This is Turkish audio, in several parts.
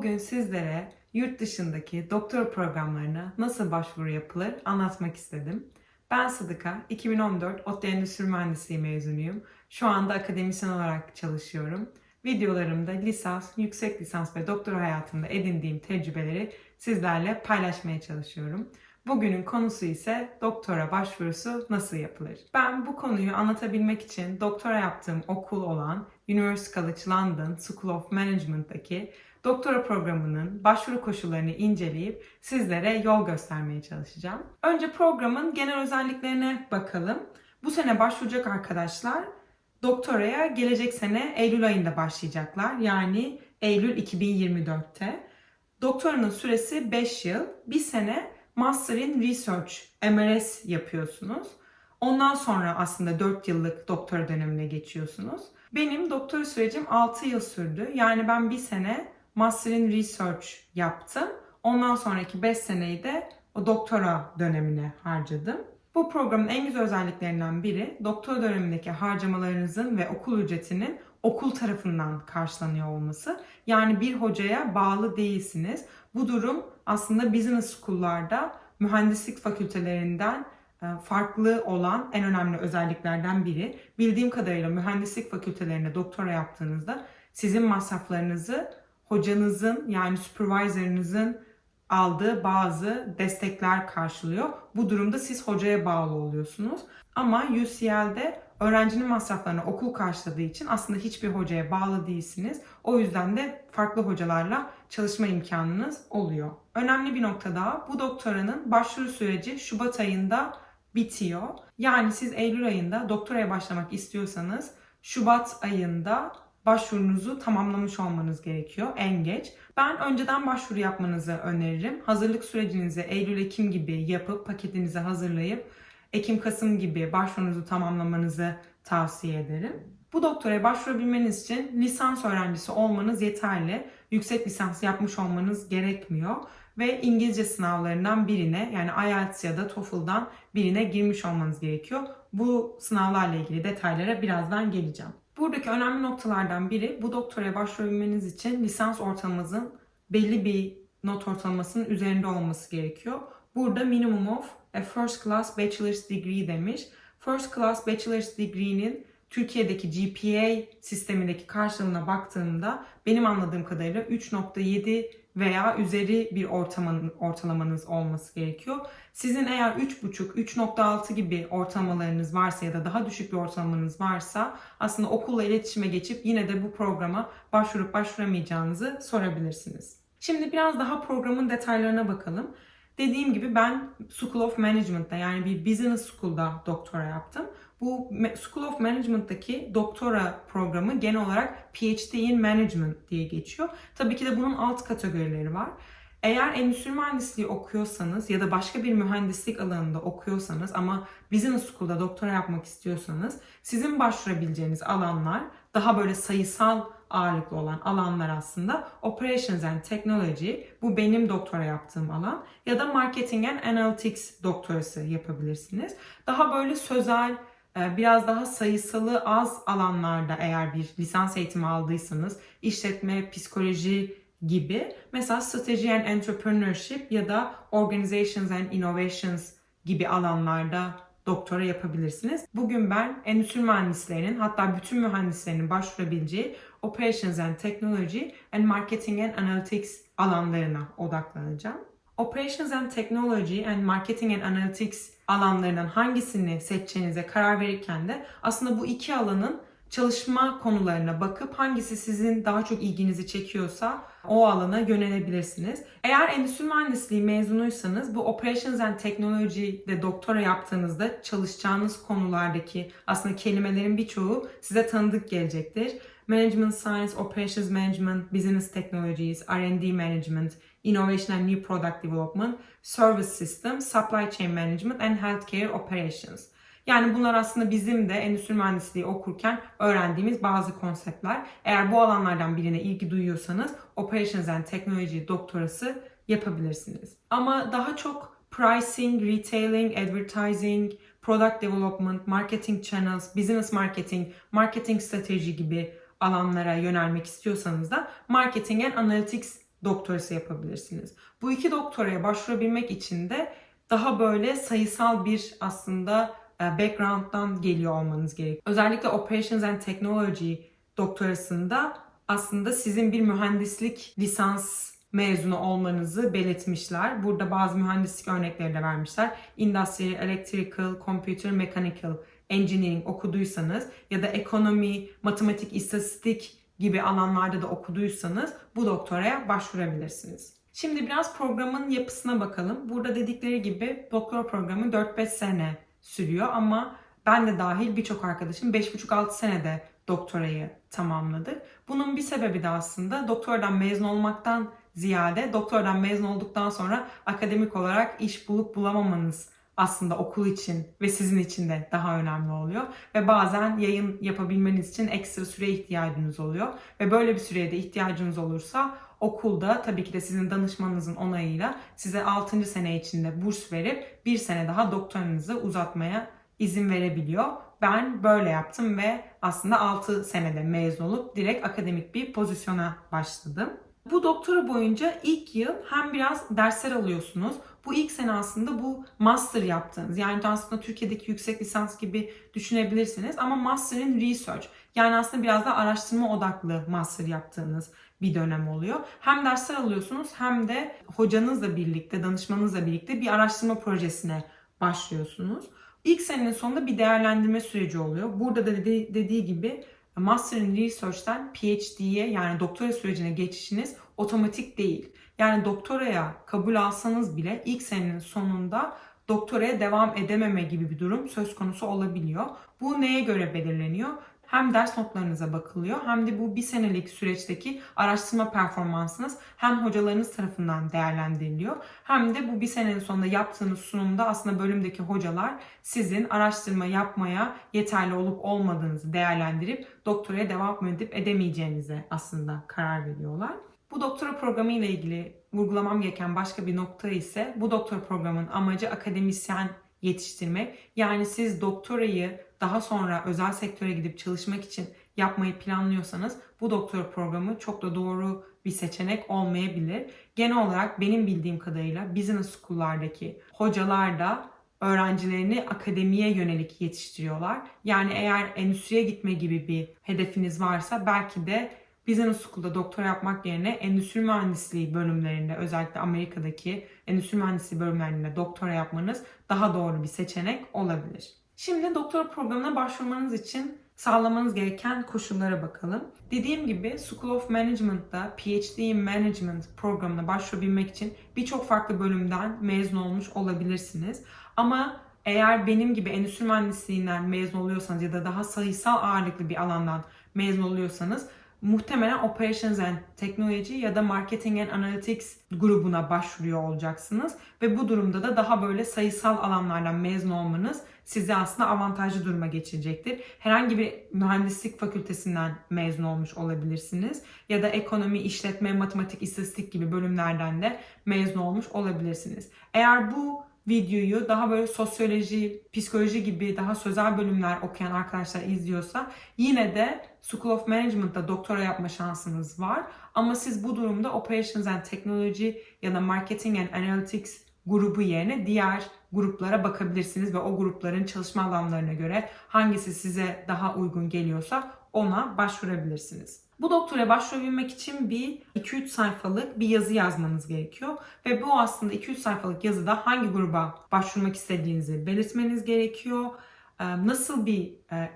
Bugün sizlere yurt dışındaki doktora programlarına nasıl başvuru yapılır anlatmak istedim. Ben Sıdıka, 2014 ODTÜ Endüstri Mühendisliği mezunuyum. Şu anda akademisyen olarak çalışıyorum. Videolarımda lisans, yüksek lisans ve doktora hayatımda edindiğim tecrübeleri sizlerle paylaşmaya çalışıyorum. Bugünün konusu ise doktora başvurusu nasıl yapılır? Ben bu konuyu anlatabilmek için doktora yaptığım okul olan University College London School of Management'taki doktora programının başvuru koşullarını inceleyip sizlere yol göstermeye çalışacağım. Önce programın genel özelliklerine bakalım. Bu sene başvuracak arkadaşlar doktoraya gelecek sene Eylül ayında başlayacaklar. Yani Eylül 2024'te. Doktoranın süresi 5 yıl. Bir sene Master in Research, MRS yapıyorsunuz. Ondan sonra aslında 4 yıllık doktora dönemine geçiyorsunuz. Benim doktora sürecim 6 yıl sürdü. Yani ben bir sene Master in Research yaptım. Ondan sonraki 5 seneyi de o doktora dönemine harcadım. Bu programın en güzel özelliklerinden biri doktora dönemindeki harcamalarınızın ve okul ücretinin okul tarafından karşılanıyor olması. Yani bir hocaya bağlı değilsiniz. Bu durum aslında business school'larda mühendislik fakültelerinden e, farklı olan en önemli özelliklerden biri. Bildiğim kadarıyla mühendislik fakültelerinde doktora yaptığınızda sizin masraflarınızı hocanızın yani supervisor'ınızın aldığı bazı destekler karşılıyor. Bu durumda siz hocaya bağlı oluyorsunuz. Ama UCL'de öğrencinin masraflarını okul karşıladığı için aslında hiçbir hocaya bağlı değilsiniz. O yüzden de farklı hocalarla çalışma imkanınız oluyor. Önemli bir nokta daha bu doktoranın başvuru süreci Şubat ayında bitiyor. Yani siz Eylül ayında doktoraya başlamak istiyorsanız Şubat ayında başvurunuzu tamamlamış olmanız gerekiyor en geç. Ben önceden başvuru yapmanızı öneririm. Hazırlık sürecinizi Eylül-Ekim gibi yapıp paketinizi hazırlayıp Ekim-Kasım gibi başvurunuzu tamamlamanızı tavsiye ederim. Bu doktoraya başvurabilmeniz için lisans öğrencisi olmanız yeterli. Yüksek lisans yapmış olmanız gerekmiyor ve İngilizce sınavlarından birine yani IELTS ya da TOEFL'dan birine girmiş olmanız gerekiyor. Bu sınavlarla ilgili detaylara birazdan geleceğim. Buradaki önemli noktalardan biri bu doktoraya başvurabilmeniz için lisans ortalamanızın belli bir not ortalamasının üzerinde olması gerekiyor. Burada minimum of a first class bachelor's degree demiş. First class bachelor's degree'nin Türkiye'deki GPA sistemindeki karşılığına baktığımda benim anladığım kadarıyla 3.7 veya üzeri bir ortamın, ortalamanız olması gerekiyor. Sizin eğer 3.5, 3.6 gibi ortalamalarınız varsa ya da daha düşük bir ortalamanız varsa aslında okulla iletişime geçip yine de bu programa başvurup başvuramayacağınızı sorabilirsiniz. Şimdi biraz daha programın detaylarına bakalım. Dediğim gibi ben School of Management'ta yani bir business school'da doktora yaptım. Bu School of Management'taki doktora programı genel olarak PhD in Management diye geçiyor. Tabii ki de bunun alt kategorileri var. Eğer endüstri mühendisliği okuyorsanız ya da başka bir mühendislik alanında okuyorsanız ama business school'da doktora yapmak istiyorsanız sizin başvurabileceğiniz alanlar daha böyle sayısal ağırlıklı olan alanlar aslında Operations and Technology, bu benim doktora yaptığım alan ya da Marketing and Analytics doktorası yapabilirsiniz. Daha böyle sözel, biraz daha sayısalı az alanlarda eğer bir lisans eğitimi aldıysanız işletme, psikoloji gibi mesela Strategy and Entrepreneurship ya da Organizations and Innovations gibi alanlarda doktora yapabilirsiniz. Bugün ben endüstri mühendislerinin hatta bütün mühendislerinin başvurabileceği Operations and Technology and Marketing and Analytics alanlarına odaklanacağım. Operations and Technology and Marketing and Analytics alanlarından hangisini seçeceğinize karar verirken de aslında bu iki alanın çalışma konularına bakıp hangisi sizin daha çok ilginizi çekiyorsa o alana yönelebilirsiniz. Eğer endüstri mühendisliği mezunuysanız bu Operations and Technology'de doktora yaptığınızda çalışacağınız konulardaki aslında kelimelerin birçoğu size tanıdık gelecektir. Management Science, Operations Management, Business Technologies, R&D Management, Innovation and New Product Development, Service System, Supply Chain Management and Healthcare Operations. Yani bunlar aslında bizim de endüstri mühendisliği okurken öğrendiğimiz bazı konseptler. Eğer bu alanlardan birine ilgi duyuyorsanız Operations and Technology doktorası yapabilirsiniz. Ama daha çok pricing, retailing, advertising, product development, marketing channels, business marketing, marketing strateji gibi alanlara yönelmek istiyorsanız da marketing and analytics doktorası yapabilirsiniz. Bu iki doktoraya başvurabilmek için de daha böyle sayısal bir aslında e, background'dan geliyor olmanız gerekiyor. Özellikle Operations and Technology doktorasında aslında sizin bir mühendislik lisans mezunu olmanızı belirtmişler. Burada bazı mühendislik örnekleri de vermişler. Industrial, Electrical, Computer, Mechanical Engineering okuduysanız ya da ekonomi, matematik, istatistik gibi alanlarda da okuduysanız bu doktoraya başvurabilirsiniz. Şimdi biraz programın yapısına bakalım. Burada dedikleri gibi doktora programı 4-5 sene sürüyor ama ben de dahil birçok arkadaşım 5,5-6 senede doktorayı tamamladı. Bunun bir sebebi de aslında doktordan mezun olmaktan ziyade doktordan mezun olduktan sonra akademik olarak iş bulup bulamamanız aslında okul için ve sizin için de daha önemli oluyor. Ve bazen yayın yapabilmeniz için ekstra süre ihtiyacınız oluyor. Ve böyle bir süreye de ihtiyacınız olursa okulda tabii ki de sizin danışmanınızın onayıyla size 6. sene içinde burs verip bir sene daha doktoranızı uzatmaya izin verebiliyor. Ben böyle yaptım ve aslında 6 senede mezun olup direkt akademik bir pozisyona başladım. Bu doktora boyunca ilk yıl hem biraz dersler alıyorsunuz. Bu ilk sene aslında bu master yaptığınız yani aslında Türkiye'deki yüksek lisans gibi düşünebilirsiniz ama master in research yani aslında biraz da araştırma odaklı master yaptığınız bir dönem oluyor. Hem dersler alıyorsunuz hem de hocanızla birlikte, danışmanınızla birlikte bir araştırma projesine başlıyorsunuz. İlk senenin sonunda bir değerlendirme süreci oluyor. Burada da dedi- dediği gibi Master in Research'ten PhD'ye yani doktora sürecine geçişiniz otomatik değil. Yani doktoraya kabul alsanız bile ilk senenin sonunda doktoraya devam edememe gibi bir durum söz konusu olabiliyor. Bu neye göre belirleniyor? Hem ders notlarınıza bakılıyor hem de bu bir senelik süreçteki araştırma performansınız hem hocalarınız tarafından değerlendiriliyor hem de bu bir senenin sonunda yaptığınız sunumda aslında bölümdeki hocalar sizin araştırma yapmaya yeterli olup olmadığınızı değerlendirip doktoraya devam edip edemeyeceğinize aslında karar veriyorlar. Bu doktora programı ile ilgili vurgulamam gereken başka bir nokta ise bu doktora programının amacı akademisyen yetiştirmek. Yani siz doktorayı daha sonra özel sektöre gidip çalışmak için yapmayı planlıyorsanız bu doktora programı çok da doğru bir seçenek olmayabilir. Genel olarak benim bildiğim kadarıyla business school'lardaki hocalar da öğrencilerini akademiye yönelik yetiştiriyorlar. Yani eğer endüstriye gitme gibi bir hedefiniz varsa belki de Business School'da doktora yapmak yerine endüstri mühendisliği bölümlerinde özellikle Amerika'daki endüstri mühendisliği bölümlerinde doktora yapmanız daha doğru bir seçenek olabilir. Şimdi doktora programına başvurmanız için sağlamanız gereken koşullara bakalım. Dediğim gibi School of Management'da PhD in Management programına başvurabilmek için birçok farklı bölümden mezun olmuş olabilirsiniz. Ama eğer benim gibi endüstri mühendisliğinden mezun oluyorsanız ya da daha sayısal ağırlıklı bir alandan mezun oluyorsanız muhtemelen Operations and Technology ya da Marketing and Analytics grubuna başvuruyor olacaksınız. Ve bu durumda da daha böyle sayısal alanlardan mezun olmanız sizi aslında avantajlı duruma geçirecektir. Herhangi bir mühendislik fakültesinden mezun olmuş olabilirsiniz. Ya da ekonomi, işletme, matematik, istatistik gibi bölümlerden de mezun olmuş olabilirsiniz. Eğer bu videoyu daha böyle sosyoloji, psikoloji gibi daha sözel bölümler okuyan arkadaşlar izliyorsa yine de School of Management'da doktora yapma şansınız var. Ama siz bu durumda Operations and Technology ya da Marketing and Analytics grubu yerine diğer gruplara bakabilirsiniz ve o grupların çalışma alanlarına göre hangisi size daha uygun geliyorsa ona başvurabilirsiniz. Bu doktora başvurabilmek için bir 2-3 sayfalık bir yazı yazmanız gerekiyor. Ve bu aslında 2-3 sayfalık yazıda hangi gruba başvurmak istediğinizi belirtmeniz gerekiyor. Ee, Nasıl bir e,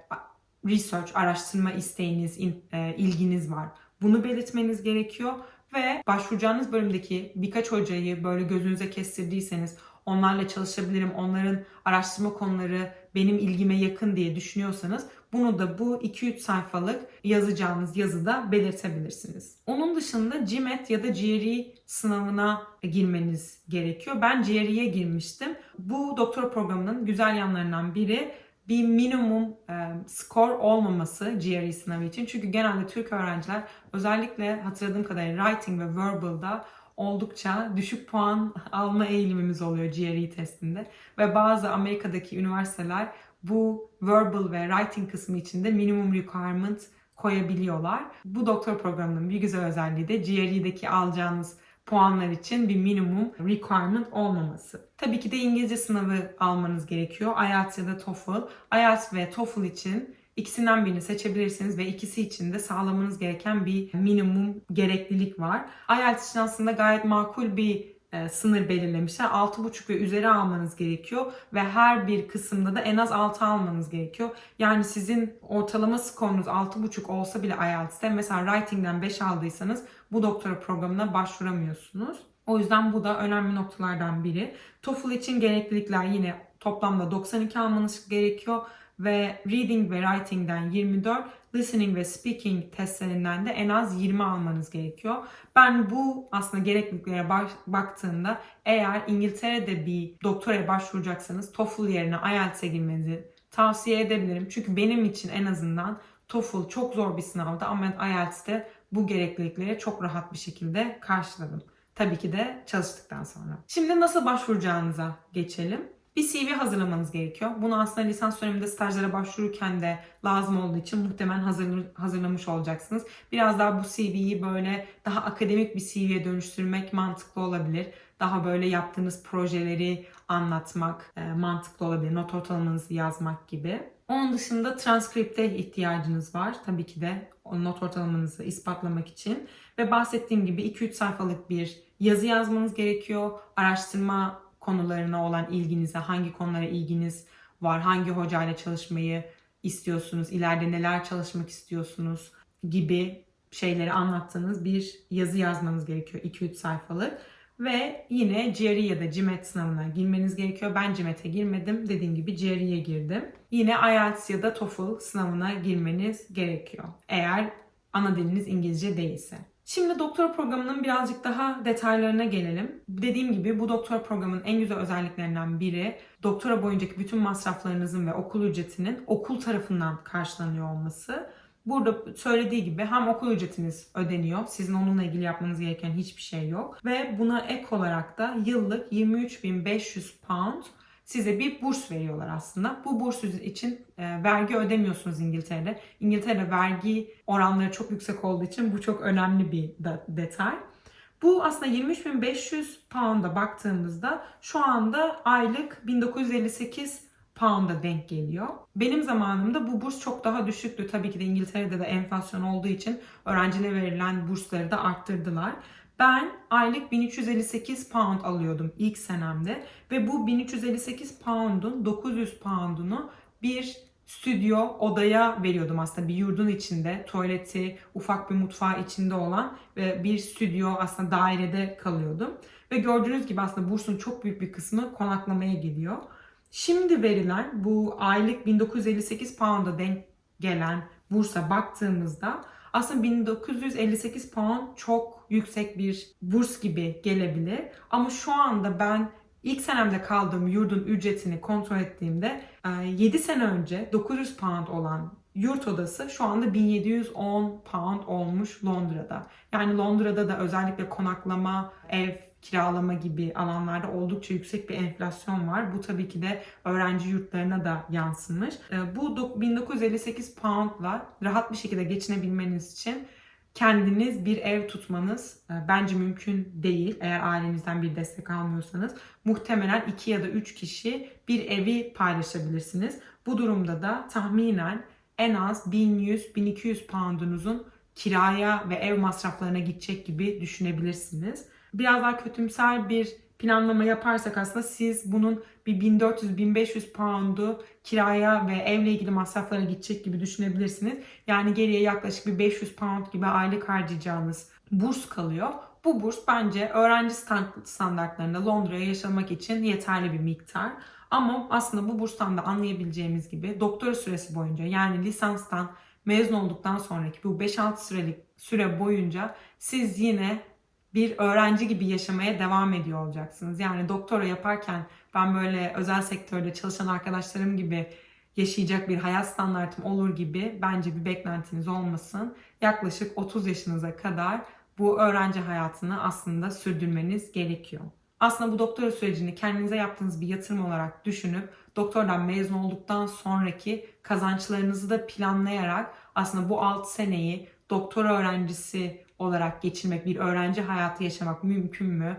research, araştırma isteğiniz, in- e, ilginiz var bunu belirtmeniz gerekiyor. Ve başvuracağınız bölümdeki birkaç hocayı böyle gözünüze kestirdiyseniz onlarla çalışabilirim, onların araştırma konuları benim ilgime yakın diye düşünüyorsanız bunu da bu 2-3 sayfalık yazacağınız yazıda belirtebilirsiniz. Onun dışında GMAT ya da GRE sınavına girmeniz gerekiyor. Ben GRE'ye girmiştim. Bu doktora programının güzel yanlarından biri bir minimum e, skor olmaması GRE sınavı için. Çünkü genelde Türk öğrenciler özellikle hatırladığım kadarıyla writing ve verbal'da oldukça düşük puan alma eğilimimiz oluyor GRE testinde. Ve bazı Amerika'daki üniversiteler bu verbal ve writing kısmı için de minimum requirement koyabiliyorlar. Bu doktor programının bir güzel özelliği de GRE'deki alacağınız puanlar için bir minimum requirement olmaması. Tabii ki de İngilizce sınavı almanız gerekiyor. IELTS ya da TOEFL. IELTS ve TOEFL için ikisinden birini seçebilirsiniz ve ikisi için de sağlamanız gereken bir minimum gereklilik var. IELTS için aslında gayet makul bir sınır belirlemişler. 6,5 ve üzeri almanız gerekiyor ve her bir kısımda da en az 6 almanız gerekiyor. Yani sizin ortalama skorunuz 6,5 olsa bile IELTS'te mesela Writing'den 5 aldıysanız bu doktora programına başvuramıyorsunuz. O yüzden bu da önemli noktalardan biri. TOEFL için gereklilikler yine toplamda 92 almanız gerekiyor ve reading ve writing'den 24, listening ve speaking testlerinden de en az 20 almanız gerekiyor. Ben bu aslında gerekliliklere baktığımda eğer İngiltere'de bir doktoraya başvuracaksanız TOEFL yerine IELTS'e girmenizi tavsiye edebilirim. Çünkü benim için en azından TOEFL çok zor bir sınavdı ama IELTS'te bu gereklilikleri çok rahat bir şekilde karşıladım. Tabii ki de çalıştıktan sonra. Şimdi nasıl başvuracağınıza geçelim. Bir CV hazırlamanız gerekiyor. Bunu aslında lisans döneminde stajlara başvururken de lazım olduğu için muhtemelen hazır, hazırlamış olacaksınız. Biraz daha bu CV'yi böyle daha akademik bir CV'ye dönüştürmek mantıklı olabilir. Daha böyle yaptığınız projeleri anlatmak e, mantıklı olabilir. Not ortalamanızı yazmak gibi. Onun dışında transkripte ihtiyacınız var. Tabii ki de not ortalamanızı ispatlamak için. Ve bahsettiğim gibi 2-3 sayfalık bir yazı yazmanız gerekiyor. Araştırma konularına olan ilginize, hangi konulara ilginiz var, hangi hocayla çalışmayı istiyorsunuz, ileride neler çalışmak istiyorsunuz gibi şeyleri anlattığınız bir yazı yazmanız gerekiyor 2-3 sayfalık. Ve yine GRE ya da GMAT sınavına girmeniz gerekiyor. Ben GMAT'e girmedim. Dediğim gibi GRE'ye girdim. Yine IELTS ya da TOEFL sınavına girmeniz gerekiyor. Eğer ana diliniz İngilizce değilse. Şimdi doktora programının birazcık daha detaylarına gelelim. Dediğim gibi bu doktora programının en güzel özelliklerinden biri doktora boyuncaki bütün masraflarınızın ve okul ücretinin okul tarafından karşılanıyor olması. Burada söylediği gibi hem okul ücretiniz ödeniyor. Sizin onunla ilgili yapmanız gereken hiçbir şey yok. Ve buna ek olarak da yıllık 23.500 pound size bir burs veriyorlar aslında. Bu burs için e, vergi ödemiyorsunuz İngiltere'de. İngiltere'de vergi oranları çok yüksek olduğu için bu çok önemli bir detay. Bu aslında 23.500 pound'a baktığımızda şu anda aylık 1958 pound'a denk geliyor. Benim zamanımda bu burs çok daha düşüktü. Tabii ki de İngiltere'de de enflasyon olduğu için öğrencilere verilen bursları da arttırdılar. Ben aylık 1358 pound alıyordum ilk senemde ve bu 1358 pound'un 900 pound'unu bir stüdyo odaya veriyordum aslında bir yurdun içinde tuvaleti ufak bir mutfağı içinde olan ve bir stüdyo aslında dairede kalıyordum ve gördüğünüz gibi aslında bursun çok büyük bir kısmı konaklamaya gidiyor. Şimdi verilen bu aylık 1958 pound'a denk gelen bursa baktığımızda aslında 1958 pound çok yüksek bir burs gibi gelebilir. Ama şu anda ben ilk senemde kaldığım yurdun ücretini kontrol ettiğimde 7 e, sene önce 900 pound olan yurt odası şu anda 1710 pound olmuş Londra'da. Yani Londra'da da özellikle konaklama, ev kiralama gibi alanlarda oldukça yüksek bir enflasyon var. Bu tabii ki de öğrenci yurtlarına da yansımış. Ee, bu 1958 poundla rahat bir şekilde geçinebilmeniz için kendiniz bir ev tutmanız e, bence mümkün değil eğer ailenizden bir destek almıyorsanız. Muhtemelen 2 ya da 3 kişi bir evi paylaşabilirsiniz. Bu durumda da tahminen en az 1100-1200 poundunuzun kiraya ve ev masraflarına gidecek gibi düşünebilirsiniz biraz daha kötümser bir planlama yaparsak aslında siz bunun bir 1400-1500 pound'u kiraya ve evle ilgili masraflara gidecek gibi düşünebilirsiniz. Yani geriye yaklaşık bir 500 pound gibi aylık harcayacağınız burs kalıyor. Bu burs bence öğrenci standartlarında Londra'ya yaşamak için yeterli bir miktar. Ama aslında bu burstan da anlayabileceğimiz gibi doktora süresi boyunca yani lisanstan mezun olduktan sonraki bu 5-6 sürelik süre boyunca siz yine bir öğrenci gibi yaşamaya devam ediyor olacaksınız. Yani doktora yaparken ben böyle özel sektörde çalışan arkadaşlarım gibi yaşayacak bir hayat standartım olur gibi bence bir beklentiniz olmasın. Yaklaşık 30 yaşınıza kadar bu öğrenci hayatını aslında sürdürmeniz gerekiyor. Aslında bu doktora sürecini kendinize yaptığınız bir yatırım olarak düşünüp doktordan mezun olduktan sonraki kazançlarınızı da planlayarak aslında bu 6 seneyi doktora öğrencisi olarak geçirmek, bir öğrenci hayatı yaşamak mümkün mü?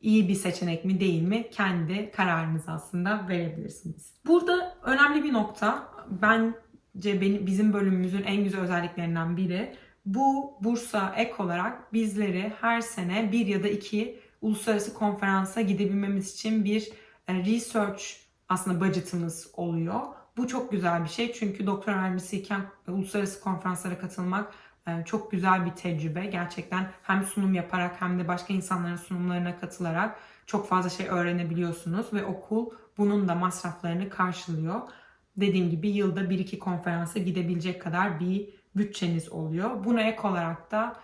İyi bir seçenek mi değil mi? Kendi kararınızı aslında verebilirsiniz. Burada önemli bir nokta bence benim, bizim bölümümüzün en güzel özelliklerinden biri bu bursa ek olarak bizleri her sene bir ya da iki uluslararası konferansa gidebilmemiz için bir e, research aslında budgetımız oluyor. Bu çok güzel bir şey çünkü doktor öğrencisiyken uluslararası konferanslara katılmak çok güzel bir tecrübe. Gerçekten hem sunum yaparak hem de başka insanların sunumlarına katılarak çok fazla şey öğrenebiliyorsunuz ve okul bunun da masraflarını karşılıyor. Dediğim gibi yılda bir iki konferansa gidebilecek kadar bir bütçeniz oluyor. Buna ek olarak da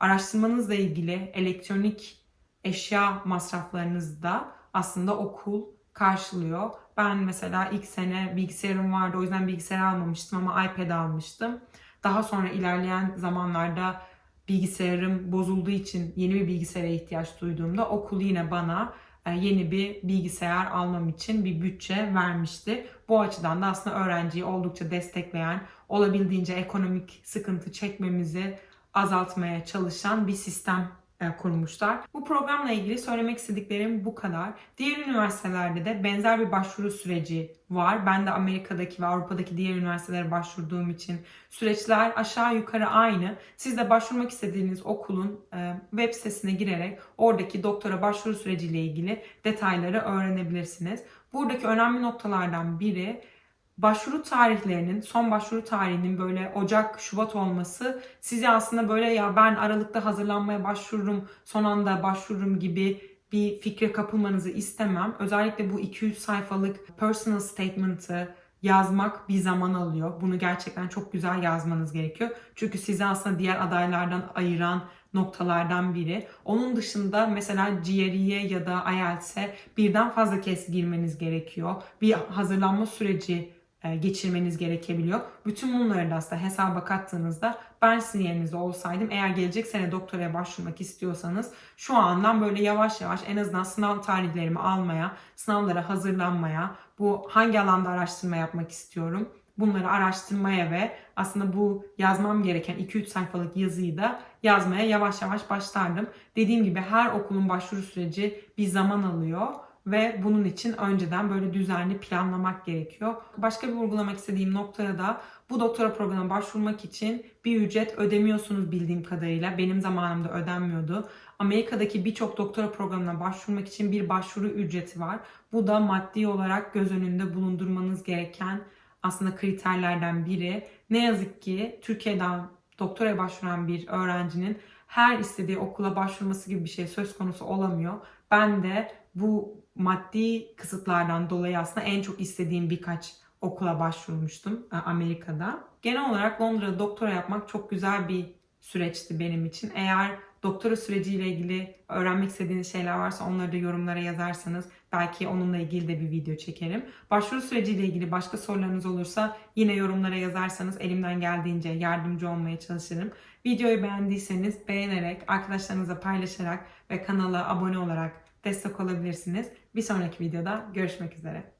araştırmanızla ilgili elektronik eşya masraflarınızı da aslında okul karşılıyor. Ben mesela ilk sene bilgisayarım vardı o yüzden bilgisayar almamıştım ama iPad almıştım. Daha sonra ilerleyen zamanlarda bilgisayarım bozulduğu için yeni bir bilgisayara ihtiyaç duyduğumda okul yine bana e, yeni bir bilgisayar almam için bir bütçe vermişti. Bu açıdan da aslında öğrenciyi oldukça destekleyen, olabildiğince ekonomik sıkıntı çekmemizi azaltmaya çalışan bir sistem kurmuşlar. Bu programla ilgili söylemek istediklerim bu kadar. Diğer üniversitelerde de benzer bir başvuru süreci var. Ben de Amerika'daki ve Avrupa'daki diğer üniversitelere başvurduğum için süreçler aşağı yukarı aynı. Siz de başvurmak istediğiniz okulun e, web sitesine girerek oradaki doktora başvuru süreciyle ilgili detayları öğrenebilirsiniz. Buradaki önemli noktalardan biri başvuru tarihlerinin, son başvuru tarihinin böyle Ocak, Şubat olması sizi aslında böyle ya ben Aralık'ta hazırlanmaya başvururum, son anda başvururum gibi bir fikre kapılmanızı istemem. Özellikle bu 200 sayfalık personal statement'ı yazmak bir zaman alıyor. Bunu gerçekten çok güzel yazmanız gerekiyor. Çünkü sizi aslında diğer adaylardan ayıran noktalardan biri. Onun dışında mesela GRE'ye ya da IELTS'e birden fazla kez girmeniz gerekiyor. Bir hazırlanma süreci geçirmeniz gerekebiliyor. Bütün bunları da aslında hesaba kattığınızda ben sizin yerinizde olsaydım eğer gelecek sene doktoraya başvurmak istiyorsanız şu andan böyle yavaş yavaş en azından sınav tarihlerimi almaya, sınavlara hazırlanmaya, bu hangi alanda araştırma yapmak istiyorum bunları araştırmaya ve aslında bu yazmam gereken 2-3 sayfalık yazıyı da yazmaya yavaş yavaş başlardım. Dediğim gibi her okulun başvuru süreci bir zaman alıyor ve bunun için önceden böyle düzenli planlamak gerekiyor. Başka bir vurgulamak istediğim noktada da bu doktora programına başvurmak için bir ücret ödemiyorsunuz bildiğim kadarıyla. Benim zamanımda ödenmiyordu. Amerika'daki birçok doktora programına başvurmak için bir başvuru ücreti var. Bu da maddi olarak göz önünde bulundurmanız gereken aslında kriterlerden biri. Ne yazık ki Türkiye'den doktora başvuran bir öğrencinin her istediği okula başvurması gibi bir şey söz konusu olamıyor. Ben de bu maddi kısıtlardan dolayı aslında en çok istediğim birkaç okula başvurmuştum e, Amerika'da. Genel olarak Londra'da doktora yapmak çok güzel bir süreçti benim için. Eğer doktora süreciyle ilgili öğrenmek istediğiniz şeyler varsa onları da yorumlara yazarsanız belki onunla ilgili de bir video çekerim. Başvuru süreciyle ilgili başka sorularınız olursa yine yorumlara yazarsanız elimden geldiğince yardımcı olmaya çalışırım. Videoyu beğendiyseniz beğenerek, arkadaşlarınızla paylaşarak ve kanala abone olarak destek olabilirsiniz. Bir sonraki videoda görüşmek üzere.